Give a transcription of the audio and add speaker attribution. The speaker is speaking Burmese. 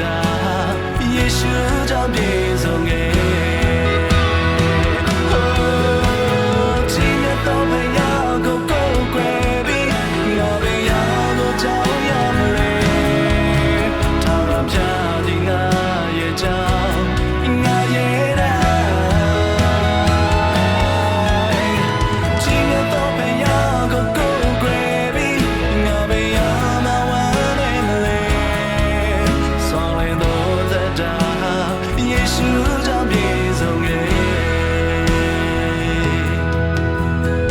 Speaker 1: တာယေရှုကြောင့်ပြေဆုံးခဲ့